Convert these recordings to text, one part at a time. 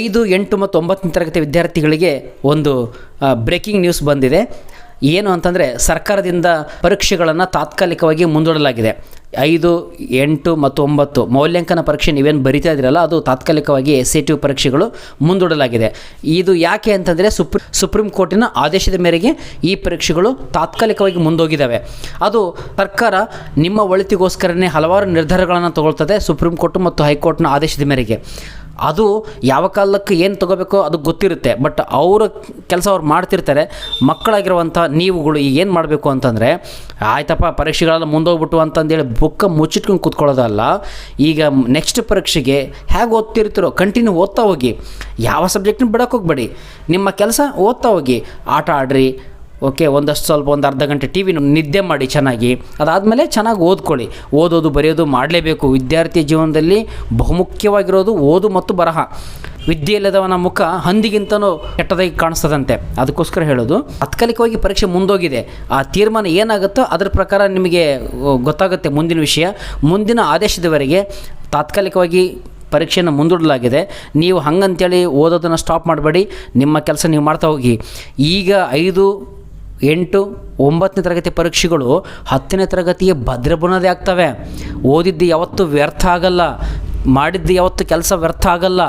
ಐದು, ಎಂಟು ಮತ್ತು ಒಂಬತ್ತನೇ ತರಗತಿ ವಿದ್ಯಾರ್ಥಿಗಳಿಗೆ ಒಂದು ಬ್ರೇಕಿಂಗ್ ನ್ಯೂಸ್ ಬಂದಿದೆ. ಏನು ಅಂತಂದರೆ ಸರ್ಕಾರದಿಂದ ಪರೀಕ್ಷೆಗಳನ್ನು ತಾತ್ಕಾಲಿಕವಾಗಿ ಮುಂದೂಡಲಾಗಿದೆ. ಐದು, ಎಂಟು ಮತ್ತು ಒಂಬತ್ತು ಮೌಲ್ಯಾಂಕನ ಪರೀಕ್ಷೆ ನೀವೇನು ಬರಿತಾ ಇದ್ದೀರಲ್ಲ, ಅದು ತಾತ್ಕಾಲಿಕವಾಗಿ ಎಸ್ ಎ ಟಿ ಪರೀಕ್ಷೆಗಳು ಮುಂದೂಡಲಾಗಿದೆ. ಇದು ಯಾಕೆ ಅಂತಂದರೆ ಸುಪ್ರೀಂ ಸುಪ್ರೀಂ ಕೋರ್ಟಿನ ಆದೇಶದ ಮೇರೆಗೆ ಈ ಪರೀಕ್ಷೆಗಳು ತಾತ್ಕಾಲಿಕವಾಗಿ ಮುಂದೋಗಿದ್ದಾವೆ. ಅದು ಸರ್ಕಾರ ನಿಮ್ಮ ಒಳಿತಿಗೋಸ್ಕರನೇ ಹಲವಾರು ನಿರ್ಧಾರಗಳನ್ನು ತಗೊಳ್ತದೆ ಸುಪ್ರೀಂ ಕೋರ್ಟ್ ಮತ್ತು ಹೈಕೋರ್ಟ್ನ ಆದೇಶದ ಮೇರೆಗೆ. ಅದು ಯಾವ ಕಾಲಕ್ಕೆ ಏನು ತಗೋಬೇಕೋ ಅದು ಗೊತ್ತಿರುತ್ತೆ. ಬಟ್ ಅವರ ಕೆಲಸ ಅವ್ರು ಮಾಡ್ತಿರ್ತಾರೆ. ಮಕ್ಕಳಾಗಿರುವಂಥ ನೀವುಗಳು ಈಗ ಏನು ಮಾಡಬೇಕು ಅಂತಂದರೆ, ಆಯ್ತಪ್ಪ, ಪರೀಕ್ಷೆಗಳೆಲ್ಲ ಮುಂದೋಗ್ಬಿಟ್ಟು ಅಂತಂದೇಳಿ ಬುಕ್ಕ ಮುಚ್ಚಿಟ್ಕೊಂಡು ಕೂತ್ಕೊಳ್ಳೋದಲ್ಲ. ಈಗ ನೆಕ್ಸ್ಟ್ ಪರೀಕ್ಷೆಗೆ ಹೇಗೆ ಓದ್ತಿರ್ತಿರೋ ಕಂಟಿನ್ಯೂ ಓದ್ತಾ ಹೋಗಿ. ಯಾವ ಸಬ್ಜೆಕ್ಟ್ನ ಬಿಡೋಕೆ ಹೋಗ್ಬೇಡಿ. ನಿಮ್ಮ ಕೆಲಸ ಓದ್ತಾ ಹೋಗಿ. ಆಟ ಆಡ್ರಿ ಓಕೆ, ಒಂದಷ್ಟು ಸ್ವಲ್ಪ ಒಂದು ಅರ್ಧ ಗಂಟೆ ಟಿ ವಿ ನಿದ್ದೆ ಮಾಡಿ ಚೆನ್ನಾಗಿ. ಅದಾದಮೇಲೆ ಚೆನ್ನಾಗಿ ಓದ್ಕೊಳ್ಳಿ. ಓದೋದು, ಬರೆಯೋದು ಮಾಡಲೇಬೇಕು. ವಿದ್ಯಾರ್ಥಿ ಜೀವನದಲ್ಲಿ ಬಹುಮುಖ್ಯವಾಗಿರೋದು ಓದು ಮತ್ತು ಬರಹ. ವಿದ್ಯೆ ಇಲ್ಲದವನ ಮುಖ ಹಂದಿಗಿಂತನೂ ಕೆಟ್ಟದಾಗಿ ಕಾಣಿಸ್ತದಂತೆ. ಅದಕ್ಕೋಸ್ಕರ ಹೇಳೋದು, ತಾತ್ಕಾಲಿಕವಾಗಿ ಪರೀಕ್ಷೆ ಮುಂದೋಗಿದೆ. ಆ ತೀರ್ಮಾನ ಏನಾಗುತ್ತೋ ಅದರ ಪ್ರಕಾರ ನಿಮಗೆ ಗೊತ್ತಾಗುತ್ತೆ ಮುಂದಿನ ವಿಷಯ. ಮುಂದಿನ ಆದೇಶದವರೆಗೆ ತಾತ್ಕಾಲಿಕವಾಗಿ ಪರೀಕ್ಷೆಯನ್ನು ಮುಂದೂಡಲಾಗಿದೆ. ನೀವು ಹಂಗಂತೇಳಿ ಓದೋದನ್ನು ಸ್ಟಾಪ್ ಮಾಡಬೇಡಿ. ನಿಮ್ಮ ಕೆಲಸ ನೀವು ಮಾಡ್ತಾ ಹೋಗಿ. ಈಗ ಐದು ಎಂಟು ಒಂಬತ್ತನೇ ತರಗತಿ ಪರೀಕ್ಷೆಗಳು ಹತ್ತನೇ ತರಗತಿಯ ಭದ್ರ ಆಗ್ತವೆ. ಓದಿದ್ದು ಯಾವತ್ತೂ ವ್ಯರ್ಥ ಆಗಲ್ಲ. ಮಾಡಿದ್ದು ಯಾವತ್ತೂ ಕೆಲಸ ವ್ಯರ್ಥ ಆಗಲ್ಲ.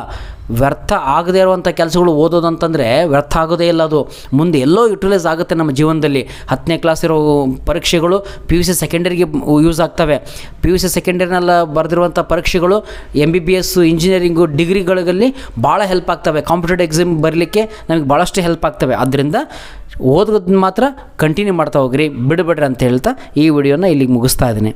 ವ್ಯರ್ಥ ಆಗದೇ ಇರುವಂಥ ಕೆಲಸಗಳು ಓದೋದು ಅಂತಂದರೆ ವ್ಯರ್ಥ ಆಗೋದೇ ಇಲ್ಲ ಅದು. ಮುಂದೆ ಎಲ್ಲೋ ಯುಟಿಲೈಸ್ ಆಗುತ್ತೆ ನಮ್ಮ ಜೀವನದಲ್ಲಿ. ಹತ್ತನೇ ಕ್ಲಾಸ್ ಇರೋ ಪರೀಕ್ಷೆಗಳು ಪಿ ಯು ಸಿ ಸೆಕೆಂಡರಿಗೆ ಯೂಸ್ ಆಗ್ತವೆ. ಪಿ ಯು ಸಿ ಸೆಕೆಂಡರಿನೆಲ್ಲ ಬರೆದಿರುವಂಥ ಪರೀಕ್ಷೆಗಳು M B B S engineering ಡಿಗ್ರಿಗಳಲ್ಲಿ ಭಾಳ ಹೆಲ್ಪ್ ಆಗ್ತವೆ. ಕಾಂಪಿಟೇಟಿವ್ ಎಕ್ಸಾಮ್ ಬರಲಿಕ್ಕೆ ನಮಗೆ ಭಾಳಷ್ಟು ಹೆಲ್ಪ್ ಆಗ್ತವೆ. ಆದ್ದರಿಂದ ಓದೋದನ್ನ ಮಾತ್ರ ಕಂಟಿನ್ಯೂ ಮಾಡ್ತಾ ಹೋಗ್ರಿ. ಬಿಡಬೇಡ್ರಿ ಅಂತ ಹೇಳ್ತಾ ಈ ವಿಡಿಯೋನ ಇಲ್ಲಿಗೆ ಮುಗಿಸ್ತಾ ಇದ್ದೀನಿ.